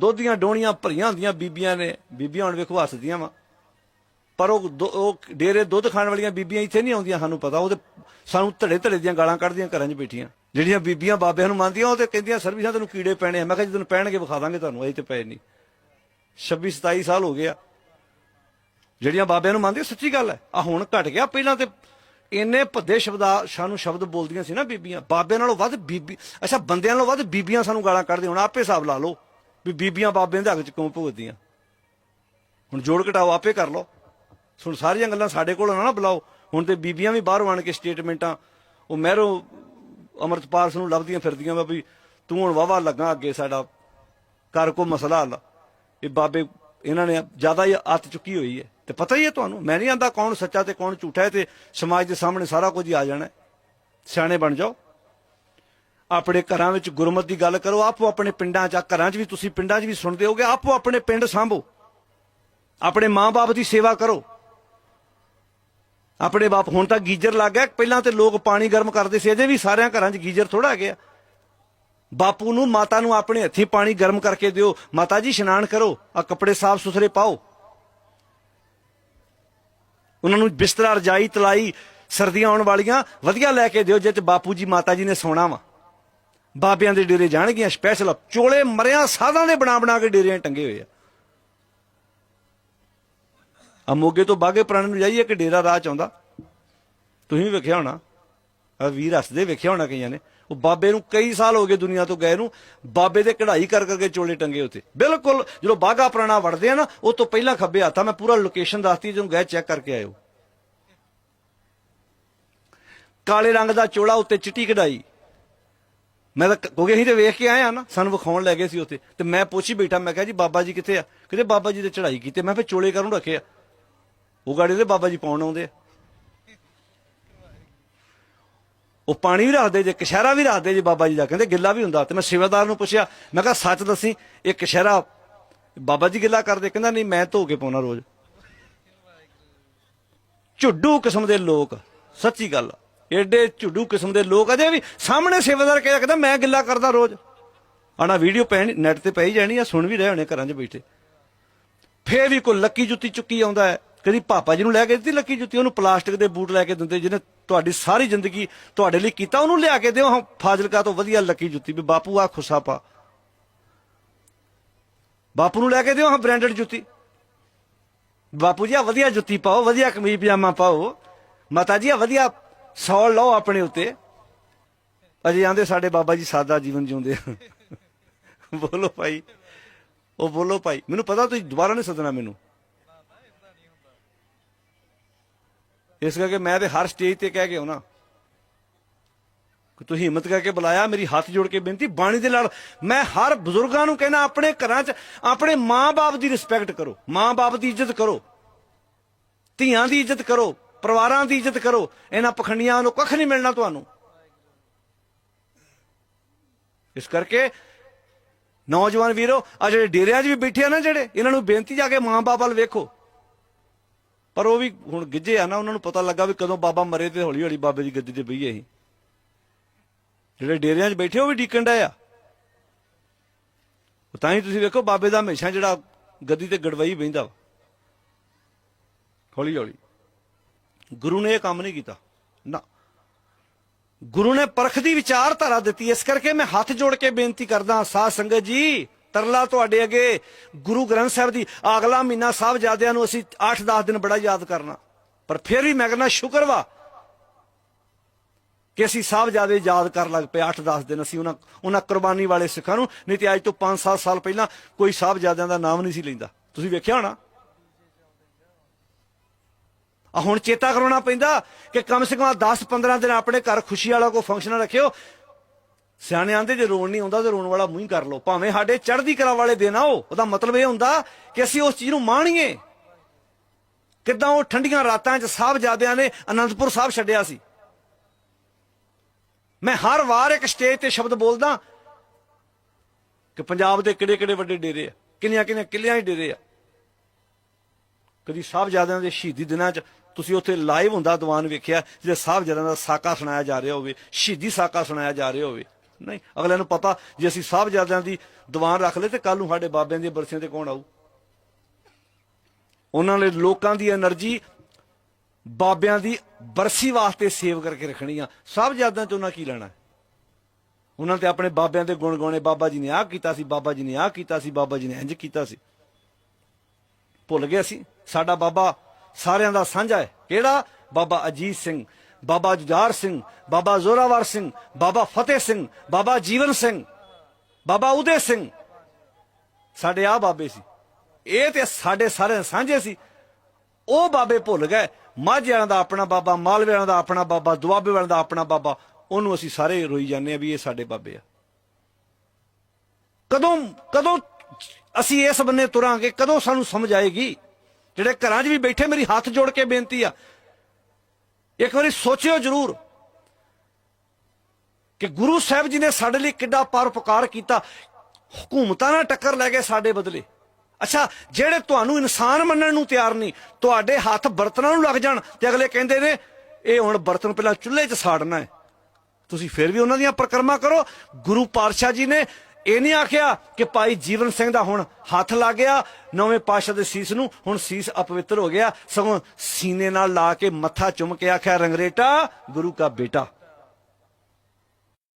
ਦੁੱਧ ਦੀਆਂ ਡੋਣੀਆਂ ਭਰੀਆਂ ਹੁੰਦੀਆਂ ਬੀਬੀਆਂ ਨੇ, ਬੀਬੀਆਂ ਹੁਣ ਵੇਖੋ ਹੱਸਦੀਆਂ ਵਾ। ਪਰ ਉਹ ਦੁ- ਉਹ ਡੇਰੇ ਦੁੱਧ ਖਾਣ ਵਾਲੀਆਂ ਬੀਬੀਆਂ ਇੱਥੇ ਨਹੀਂ ਆਉਂਦੀਆਂ, ਸਾਨੂੰ ਪਤਾ, ਉਹ ਤੇ ਸਾਨੂੰ ਧੜੇ ਧੜੇ ਦੀਆਂ ਗਾਲਾਂ ਕੱਢਦੀਆਂ ਘਰਾਂ 'ਚ ਬੈਠੀਆਂ। ਜਿਹੜੀਆਂ ਬੀਬੀਆਂ ਬਾਬਿਆਂ ਨੂੰ ਮੰਨਦੀਆਂ, ਉਹ ਤੇ ਕਹਿੰਦੀਆਂ, ਸਰਵਿਸਾਂ ਤੈਨੂੰ ਕੀੜੇ ਪੈਣੇ ਆ। ਮੈਂ ਕਿਹਾ ਜਦੋਂ ਪੈਣਗੇ, ਵਿਖਾ ਦਾਂਗੇ ਤੁਹਾਨੂੰ, ਅਜੇ ਤੇ ਪਏ ਨਹੀਂ। 26 27 ਸਾਲ ਹੋ ਗਏ ਆ। ਜਿਹੜੀਆਂ ਬਾਬਿਆਂ ਨੂੰ ਮੰਨਦੀਆਂ, ਸੱਚੀ ਗੱਲ ਹੈ। ਆ ਹੁਣ ਘਟ ਗਿਆ। ਪਹਿਲਾਂ ਤੇ ਇੰਨੇ ਭੱਦੇ ਸ਼ਬਦਾ ਸਾਨੂੰ ਸ਼ਬਦ ਬੋਲਦੀਆਂ ਸੀ ਨਾ ਬੀਬੀਆਂ। ਬਾਬਿਆਂ ਨਾਲੋਂ ਵੱਧ ਬੀਬੀ ਅੱਛਾ, ਬੰਦਿਆਂ ਨਾਲੋਂ ਵੱਧ ਬੀਬੀਆਂ ਸਾਨੂੰ ਗਾਲਾਂ ਕੱਢਦੀਆਂ, ਹੁਣ ਆਪੇ ਹਿਸਾਬ ਲਾ ਲਓ। ਵੀ ਬੀਬੀਆਂ ਬਾਬਿਆਂ ਦੇ ਹੱਕ 'ਚ ਕਿਉਂ ਭੁਗਤਦੀਆਂ? ਹੁਣ ਜੋੜ ਘਟਾਓ ਆਪੇ ਕਰ ਲਓ। ਹੁਣ ਸਾਰੀਆਂ ਗੱਲਾਂ ਸਾਡੇ ਕੋਲ ਨਾ ਬੁਲਾਓ। ਹੁਣ ਤੇ ਬੀਬੀਆਂ ਵੀ ਬਾਹਰੋਂ ਆਣ ਕੇ ਸਟੇਟਮੈਂਟਾਂ, ਉਹ ਮਹਿਰੋ ਅਮਰਤਪਾਲ ਸਿੰਘ ਨੂੰ ਲੱਭਦੀਆਂ ਫਿਰਦੀਆਂ ਵਾ ਵੀ ਤੂੰ ਹੁਣ ਵਾਵਾ ਲੱਗਾ ਅੱਗੇ ਸਾਡਾ ਕਰ ਕੋ ਮਸਲਾ ਹੱਲ। ਇਹ ਬਾਬੇ, ਇਹਨਾਂ ਨੇ ਜ਼ਿਆਦਾ ਹੀ ਅੱਤ ਚੁੱਕੀ ਹੋਈ ਹੈ। ਤੇ ਪਤਾ ਹੀ ਹੈ ਤੁਹਾਨੂੰ, ਮੈਂ ਨਹੀਂ ਆਂਦਾ ਕੌਣ ਸੱਚਾ ਤੇ ਕੌਣ ਝੂਠਾ ਹੈ ਤੇ ਸਮਾਜ ਦੇ ਸਾਹਮਣੇ ਸਾਰਾ ਕੁਝ ਹੀ ਆ ਜਾਣਾ ਸਿਆਣੇ ਬਣ ਜਾਓ। ਆਪਣੇ ਘਰਾਂ ਵਿੱਚ ਗੁਰਮਤ ਦੀ ਗੱਲ ਕਰੋ, ਆਪੋ ਆਪਣੇ ਪਿੰਡਾਂ 'ਚ ਘਰਾਂ 'ਚ ਵੀ ਤੁਸੀਂ ਪਿੰਡਾਂ 'ਚ ਵੀ ਸੁਣਦੇ ਹੋਗੇ, ਆਪੋ ਆਪਣੇ ਪਿੰਡ ਸੰਭੋ। ਆਪਣੇ ਮਾਂ-ਬਾਪ ਦੀ ਸੇਵਾ ਕਰੋ। ਆਪਣੇ ਬਾਪ, ਹੁਣ ਤਾਂ ਗੀਜ਼ਰ ਲੱਗ ਗਿਆ, ਪਹਿਲਾਂ ਤੇ ਲੋਕ ਪਾਣੀ ਗਰਮ ਕਰਦੇ ਸੀ, ਅਜੇ ਵੀ ਸਾਰਿਆਂ ਘਰਾਂ 'ਚ ਗੀਜ਼ਰ ਥੋੜਾ ਹੈਗੇ ਆ। ਬਾਪੂ ਨੂੰ, ਮਾਤਾ ਨੂੰ ਆਪਣੇ ਹੱਥੀਂ ਪਾਣੀ ਗਰਮ ਕਰਕੇ ਦਿਓ। ਮਾਤਾ ਜੀ, ਇਸ਼ਨਾਨ ਕਰੋ ਆ ਕੱਪੜੇ ਸਾਫ਼ ਸੁਥਰੇ ਪਾਓ। ਉਹਨਾਂ ਨੂੰ ਬਿਸਤਰਾ, ਰਜਾਈ, ਤਲਾਈ, ਸਰਦੀਆਂ ਆਉਣ ਵਾਲੀਆਂ, ਵਧੀਆ ਲੈ ਕੇ ਦਿਓ ਜਿੱਥੇ ਬਾਪੂ ਜੀ, ਮਾਤਾ ਜੀ ਨੇ ਸੌਣਾ ਵਾ। ਬਾਬਿਆਂ ਦੇ ਡੇਰੇ ਜਾਣਗੀਆਂ ਸਪੈਸ਼ਲ ਚੋਲੇ ਮਰਿਆਂ, ਸਾਧਾਂ ਦੇ ਬਣਾ ਬਣਾ ਕੇ ਡੇਰਿਆਂ ਟੰਗੇ ਹੋਏ ਆ। ਆ ਮੋਗੇ ਤੋਂ ਬਾਗੇ ਪੁਰਾਣੇ ਨੂੰ ਜਾਈਏ ਕਿ ਡੇਰਾ ਰਾਹ ਚ ਆਉਂਦਾ। ਤੁਸੀਂ ਵੀ ਵੇਖਿਆ ਹੋਣਾ। ਆ ਵੀਰ ਹੱਸਦੇ ਵੇਖਿਆ ਹੋਣਾ ਕਈਆਂ ਨੇ। ਉਹ ਬਾਬੇ ਨੂੰ ਕਈ ਸਾਲ ਹੋ ਗਏ ਦੁਨੀਆ ਤੋਂ ਗਏ ਨੂੰ। ਬਾਬੇ ਦੇ ਕਢਾਈ ਕਰ ਕਰਕੇ ਚੋਲੇ ਟੰਗੇ ਉੱਤੇ ਬਿਲਕੁਲ, ਜਦੋਂ ਬਾਗਾ ਪੁਰਾਣਾ ਵੜਦੇ ਆ ਨਾ, ਉਹ ਤੋਂ ਪਹਿਲਾਂ ਖੱਬੇ ਹੱਥਾ ਮੈਂ ਪੂਰਾ ਲੋਕੇਸ਼ਨ ਦੱਸਤੀ, ਜਦੋਂ ਗਏ ਚੈੱਕ ਕਰਕੇ ਆਇਓ ਕਾਲੇ ਰੰਗ ਦਾ ਚੋਲਾ ਉੱਤੇ ਚਿੱਟੀ ਕਢਾਈ। ਮੈਂ ਤਾਂ ਕਿਉਂਕਿ ਅਸੀਂ ਤੇ ਵੇਖ ਕੇ ਆਏ ਆ ਨਾ, ਸਾਨੂੰ ਵਿਖਾਉਣ ਲੈ ਗਏ ਸੀ ਉੱਥੇ। ਤੇ ਮੈਂ ਪੁੱਛੀ ਬੈਠਾ, ਮੈਂ ਕਿਹਾ ਜੀ, ਬਾਬਾ ਜੀ ਕਿੱਥੇ ਆ? ਕਹਿੰਦੇ, ਬਾਬਾ ਜੀ ਦੇ ਚੜਾਈ ਕੀਤੀ ਮੈਂ ਫਿਰ ਚੋਲੇ ਕਰਨ ਰੱਖੇ ਆ। ਉਹ ਗਾੜੀ ਦੇ ਬਾਬਾ ਜੀ ਪਾਉਣ ਆਉਂਦੇ ਆ। ਉਹ ਪਾਣੀ ਵੀ ਰੱਖਦੇ ਜੇ ਕਸ਼ਹਿਰਾ ਵੀ ਰੱਖਦੇ ਜੇ ਬਾਬਾ ਜੀ ਦਾ। ਕਹਿੰਦੇ, ਗਿੱਲਾ ਵੀ ਹੁੰਦਾ। ਤੇ ਮੈਂ ਸੇਵਾਦਾਰ ਨੂੰ ਪੁੱਛਿਆ, ਮੈਂ ਕਿਹਾ, ਸੱਚ ਦੱਸੀ, ਇਹ ਕਸ਼ਹਿਰਾ ਬਾਬਾ ਜੀ ਗਿੱਲਾ ਕਰਦੇ? ਕਹਿੰਦਾ, ਨਹੀਂ, ਮੈਂ ਧੋ ਕੇ ਪਾਉਣਾ ਰੋਜ਼। ਝੁੱਡੂ ਕਿਸਮ ਦੇ ਲੋਕ, ਸੱਚੀ ਗੱਲ ਆ। ਏਡੇ ਝੁੱਡੂ ਕਿਸਮ ਦੇ ਲੋਕ ਅਜੇ ਵੀ ਸਾਹਮਣੇ ਸੇਵਾਦਾਰ ਕਹਿ ਕਹਿੰਦਾ ਮੈਂ ਗਿੱਲਾ ਕਰਦਾ ਰੋਜ਼। ਆਣਾ ਵੀਡੀਓ ਪੈਣੀ, ਨੈਟ ਤੇ ਪਈ ਜਾਣੀ ਆ, ਸੁਣ ਵੀ ਰਹੇ ਹੋਣੇ ਘਰਾਂ 'ਚ ਬੈਠੇ। ਫੇਰ ਵੀ ਕੋਈ ਲੱਕੀ ਜੁੱਤੀ ਚੁੱਕੀ ਆਉਂਦਾ ਹੈ। ਕਦੀ ਪਾਪਾ ਜੀ ਨੂੰ ਲੈ ਕੇ ਦਿੱਤੀ ਲੱਕੀ ਜੁੱਤੀ, ਉਹਨੂੰ ਪਲਾਸਟਿਕ ਦੇ ਬੂਟ ਲੈ ਕੇ ਦਿੰਦੇ, ਜਿਹਨੇ ਤੁਹਾਡੀ ਸਾਰੀ ਜ਼ਿੰਦਗੀ ਤੁਹਾਡੇ ਲਈ ਕੀਤਾ, ਉਹਨੂੰ ਲਿਆ ਕੇ ਦਿਓ। ਹਾਂ, ਫਾਜ਼ਿਲਕਾ ਤੋਂ ਵਧੀਆ ਲੱਕੀ ਜੁੱਤੀ ਵੀ, ਬਾਪੂ ਆ ਖੁਸਾ ਪਾ। ਬਾਪੂ ਨੂੰ ਲੈ ਕੇ ਦਿਓ, ਹਾਂ ਬ੍ਰਾਂਡਡ ਜੁੱਤੀ। ਬਾਪੂ ਜੀ ਆ ਵਧੀਆ ਜੁੱਤੀ ਪਾਓ, ਵਧੀਆ ਕਮੀਜ਼ ਪਜਾਮਾ ਪਾਓ। ਮਾਤਾ ਜੀ ਆ ਵਧੀਆ ਸੌਲ ਲਓ ਆਪਣੇ ਉੱਤੇ। ਅਜੇ ਆਂਦੇ ਸਾਡੇ ਬਾਬਾ ਜੀ ਸਾਦਾ ਜੀਵਨ ਜਿਉਂਦੇ ਆ। ਬੋਲੋ ਭਾਈ। ਉਹ ਬੋਲੋ ਭਾਈ। ਮੈਨੂੰ ਪਤਾ ਤੁਸੀਂ ਦੁਬਾਰਾ ਨਹੀਂ ਸੱਦਣਾ ਮੈਨੂੰ। ਇਸ ਕਰਕੇ ਮੈਂ ਤੇ ਹਰ ਸਟੇਜ ਤੇ ਕਹਿ ਕੇ ਆਉਣਾ। ਕਿ ਤੁਸੀਂ ਹਿੰਮਤ ਕਰਕੇ ਬੁਲਾਇਆ, ਮੇਰੀ ਹੱਥ ਜੋੜ ਕੇ ਬੇਨਤੀ, ਬਾਣੀ ਦੇ ਨਾਲ ਮੈਂ ਹਰ ਬਜ਼ੁਰਗਾਂ ਨੂੰ ਕਹਿਣਾ, ਆਪਣੇ ਘਰਾਂ 'ਚ ਆਪਣੇ ਮਾਂ-ਬਾਪ ਦੀ ਰਿਸਪੈਕਟ ਕਰੋ। ਮਾਂ-ਬਾਪ ਦੀ ਇੱਜ਼ਤ ਕਰੋ। ਧੀਆਂ ਦੀ ਇੱਜ਼ਤ ਕਰੋ। ਪਰਿਵਾਰਾਂ ਦੀ ਇੱਜ਼ਤ ਕਰੋ। ਇਹਨਾਂ ਪਖੰਡੀਆਂ ਨੂੰ ਕੱਖ ਨਹੀਂ ਮਿਲਣਾ ਤੁਹਾਨੂੰ। ਇਸ ਕਰਕੇ ਨੌਜਵਾਨ ਵੀਰੋ ਆ ਜਿਹੜੇ ਡੇਰਿਆਂ 'ਚ ਵੀ ਬੈਠੇ ਆ ਨਾ ਜਿਹੜੇ, ਇਹਨਾਂ ਨੂੰ ਬੇਨਤੀ ਜਾ ਕੇ ਮਾਂ-ਬਾਪ ਵੱਲ ਵੇਖੋ। ਪਰ ਉਹ ਵੀ ਹੁਣ ਗਿੱਜੇ ਆ ਨਾ, ਉਹਨਾਂ ਨੂੰ ਪਤਾ ਲੱਗਾ ਵੀ ਕਦੋਂ ਬਾਬਾ ਮਰੇ ਤੇ ਹੌਲੀ ਹੌਲੀ ਬਾਬੇ ਦੀ ਗੱਦੀ ਤੇ ਬਈਏ ਅਸੀਂ। ਜਿਹੜੇ ਡੇਰਿਆਂ 'ਚ ਬੈਠੇ ਉਹ ਵੀ ਡੀਕਣ ਡਏ ਆ। ਤਾਂ ਹੀ ਤੁਸੀਂ ਵੇਖੋ, ਬਾਬੇ ਦਾ ਹਮੇਸ਼ਾ ਜਿਹੜਾ ਗੱਦੀ ਤੇ ਗੜਵਾਈ ਬਹਿੰਦਾ ਵਾ। ਹੌਲੀ ਹੌਲੀ ਗੁਰੂ ਨੇ ਇਹ ਕੰਮ ਨਹੀਂ ਕੀਤਾ। ਨਾ। ਗੁਰੂ ਨੇ ਪਰਖ ਦੀ ਵਿਚਾਰਧਾਰਾ ਦਿੱਤੀ। ਇਸ ਕਰਕੇ ਮੈਂ ਹੱਥ ਜੋੜ ਕੇ ਬੇਨਤੀ ਕਰਦਾ ਸਾਧ ਸੰਗਤ ਜੀ, ਤਰਲਾ ਤੁਹਾਡੇ ਅੱਗੇ ਗੁਰੂ ਗ੍ਰੰਥ ਸਾਹਿਬ ਦੀ ਅਗਲਾ ਮਹੀਨਾ ਸਾਹਿਬਜ਼ਾਦਿਆਂ ਨੂੰ ਅਸੀਂ 8-10 ਦਿਨ ਬੜਾ ਯਾਦ ਕਰਨਾ। ਪਰ ਫਿਰ ਵੀ ਮੈਂ ਕਹਿੰਦਾ, ਸ਼ੁਕਰ ਵਾ ਕਿ ਅਸੀਂ ਸਾਹਿਬਜ਼ਾਦੇ ਯਾਦ ਕਰਨ ਲੱਗ ਪਏ 8-10 ਦਿਨ। ਅਸੀਂ ਉਹਨਾਂ ਉਹਨਾਂ ਕੁਰਬਾਨੀ ਵਾਲੇ ਸਿੱਖਾਂ ਨੂੰ। ਨਹੀਂ ਤੇ ਅੱਜ ਤੋਂ 5-7 ਸਾਲ ਪਹਿਲਾਂ ਕੋਈ ਸਾਹਿਬਜ਼ਾਦਿਆਂ ਦਾ ਨਾਮ ਨਹੀਂ ਸੀ ਲੈਂਦਾ। ਤੁਸੀਂ ਵੇਖਿਆ ਹੋਣਾ? ਆ ਹੁਣ ਚੇਤਾ ਕਰਾਉਣਾ ਪੈਂਦਾ ਕਿ ਕਮ ਸੇ ਕਮ 10-15 ਦਿਨ ਆਪਣੇ ਘਰ ਖੁਸ਼ੀ ਵਾਲਾ ਕੋਈ ਫੰਕਸ਼ਨ ਰੱਖਿਓ। ਸਿਆਣੇ ਆਂਦੇ ਜੇ ਰੋਣ ਨਹੀਂ ਆਉਂਦਾ ਤੇ ਰੋਣ ਵਾਲਾ ਮੂੰਹ ਹੀ ਕਰ ਲਓ। ਭਾਵੇਂ ਸਾਡੇ ਚੜ੍ਹਦੀ ਕਲਾ ਵਾਲੇ ਦਿਨ ਆਓ, ਉਹਦਾ ਮਤਲਬ ਇਹ ਹੁੰਦਾ ਕਿ ਅਸੀਂ ਉਸ ਚੀਜ਼ ਨੂੰ ਮਾਣੀਏ। ਕਿਦਾਂ ਉਹ ਠੰਡੀਆਂ ਰਾਤਾਂ 'ਚ ਸਾਹਿਬਜ਼ਾਦਿਆਂ ਨੇ ਅਨੰਦਪੁਰ ਸਾਹਿਬ ਛੱਡਿਆ ਸੀ। ਮੈਂ ਹਰ ਵਾਰ ਇੱਕ ਸਟੇਜ ਤੇ ਸ਼ਬਦ ਬੋਲਦਾ ਕਿ ਪੰਜਾਬ ਦੇ ਕਿਹੜੇ ਕਿਹੜੇ ਵੱਡੇ ਡੇਰੇ ਆ ਕਿੰਨੀਆਂ ਕਿੰਨੀਆਂ ਕਿੱਲਿਆਂ ਹੀ ਡੇਰੇ ਆ। ਕਦੀ ਸਾਹਿਬਜ਼ਾਦਿਆਂ ਦੇ ਸ਼ਹੀਦੀ ਦਿਨਾਂ 'ਚ ਤੁਸੀਂ ਉੱਥੇ ਲਾਈਵ ਹੁੰਦਾ ਦੀਵਾਨ ਵੇਖਿਆ, ਜਿਹੜੇ ਸਾਹਿਬਜ਼ਾਦਿਆਂ ਦਾ ਸਾਕਾ ਸੁਣਾਇਆ ਜਾ ਰਿਹਾ ਹੋਵੇ, ਸ਼ਹੀਦੀ ਸਾਕਾ ਸੁਣਾਇਆ ਜਾ ਰਿਹਾ ਹੋਵੇ। ਨਹੀਂ, ਅਗਲਿਆਂ ਨੂੰ ਪਤਾ ਜੇ ਅਸੀਂ ਸਾਹਿਬਜ਼ਾਦਿਆਂ ਦੀ ਦੀਵਾਨ ਰੱਖ ਲਏ ਤੇ ਕੱਲ ਨੂੰ ਸਾਡੇ ਬਾਬਿਆਂ ਦੀ ਬਰਸੀਆਂ ਤੇ ਕੌਣ ਆਊ? ਉਹਨਾਂ ਨੇ ਲੋਕਾਂ ਦੀ એનર્ਜੀ ਬਾਬਿਆਂ ਦੀ ਬਰਸੀ ਵਾਸਤੇ ਸੇਵ ਕਰਕੇ ਰੱਖਣੀ ਆ। ਸਾਹਿਬਜ਼ਾਦਿਆਂ 'ਚ ਉਹਨਾਂ ਕੀ ਲੈਣਾ? ਉਹਨਾਂ ਤੇ ਆਪਣੇ ਬਾਬਿਆਂ ਦੇ ਗੁਣ ਗਾਉਣੇ। ਬਾਬਾ ਜੀ ਨੇ ਆਹ ਕੀਤਾ ਸੀ, ਬਾਬਾ ਜੀ ਨੇ ਆਹ ਕੀਤਾ ਸੀ, ਬਾਬਾ ਜੀ ਨੇ ਇੰਜ ਕੀਤਾ ਸੀ। ਭੁੱਲ ਗਏ ਅਸੀਂ। ਸਾਡਾ ਬਾਬਾ ਸਾਰਿਆਂ ਦਾ ਸਾਂਝਾ ਹੈ। ਕਿਹੜਾ? ਬਾਬਾ ਅਜੀਤ ਸਿੰਘ, ਬਾਬਾ ਜੁਝਾਰ ਸਿੰਘ, ਬਾਬਾ ਜ਼ੋਰਾਵਰ ਸਿੰਘ, ਬਾਬਾ ਫਤਿਹ ਸਿੰਘ, ਬਾਬਾ ਜੀਵਨ ਸਿੰਘ, ਬਾਬਾ ਉਦੇ ਸਿੰਘ। ਸਾਡੇ ਆ ਬਾਬੇ ਸੀ। ਇਹ ਤੇ ਸਾਡੇ ਸਾਰੇ ਸਾਂਝੇ ਸੀ। ਉਹ ਬਾਬੇ ਭੁੱਲ ਗਏ। ਮਾਝਿਆਂ ਦਾ ਆਪਣਾ ਬਾਬਾ ਮਾਲਵਿਆਂ ਦਾ ਆਪਣਾ ਬਾਬਾ ਦੁਆਬੇ ਵਾਲਿਆਂ ਦਾ ਆਪਣਾ ਬਾਬਾ, ਉਹਨੂੰ ਅਸੀਂ ਸਾਰੇ ਰੋਈ ਜਾਂਦੇ ਆ ਵੀ ਇਹ ਸਾਡੇ ਬਾਬੇ ਆ। ਕਦੋਂ ਕਦੋਂ ਅਸੀਂ ਇਸ ਬੰਨੇ ਤੁਰਾਂਗੇ, ਕਦੋਂ ਸਾਨੂੰ ਸਮਝ ਆਏਗੀ? ਜਿਹੜੇ ਘਰਾਂ 'ਚ ਵੀ ਬੈਠੇ, ਮੇਰੀ ਹੱਥ ਜੋੜ ਕੇ ਬੇਨਤੀ ਆ। ਇੱਕ ਵਾਰੀ ਸੋਚਿਓ ਜਰੂਰ ਕਿ ਗੁਰੂ ਸਾਹਿਬ ਜੀ ਨੇ ਸਾਡੇ ਲਈ ਕਿੱਡਾ ਪਰਉਪਕਾਰ ਕੀਤਾ। ਹਕੂਮਤਾਂ ਨਾਲ ਟੱਕਰ ਲੈ ਗਏ ਸਾਡੇ ਬਦਲੇ। ਅੱਛਾ, ਜਿਹੜੇ ਤੁਹਾਨੂੰ ਇਨਸਾਨ ਮੰਨਣ ਨੂੰ ਤਿਆਰ ਨਹੀਂ, ਤੁਹਾਡੇ ਹੱਥ ਬਰਤਨਾਂ ਨੂੰ ਲੱਗ ਜਾਣ ਤੇ ਅਗਲੇ ਕਹਿੰਦੇ ਨੇ, ਇਹ ਹੁਣ ਬਰਤਨ ਪਹਿਲਾਂ ਚੁੱਲ੍ਹੇ 'ਚ ਸਾੜਨਾ ਹੈ। ਤੁਸੀਂ ਫਿਰ ਵੀ ਉਹਨਾਂ ਦੀਆਂ ਪ੍ਰਕਰਮਾ ਕਰੋ। ਗੁਰੂ ਪਾਤਸ਼ਾਹ ਜੀ ਨੇ ਇਹ ਨਹੀਂ ਆਖਿਆ ਕਿ ਭਾਈ ਜੀਵਨ ਸਿੰਘ ਦਾ ਹੁਣ ਹੱਥ ਲੱਗ ਗਿਆ, ਨਵੇਂ ਪਾਤਸ਼ਾਹ ਦੇ ਸੀਸ ਨੂੰ, ਹੁਣ ਸੀਸ ਅਪਵਿੱਤਰ ਹੋ ਗਿਆ। ਸਗੋਂ ਸੀਨੇ ਨਾਲ ਲਾ ਕੇ ਮੱਥਾ ਚੁੰਮ ਕੇ ਆਖਿਆ, ਰੰਗਰੇਟਾ, ਗੁਰੂ ਕਾ ਬੇਟਾ।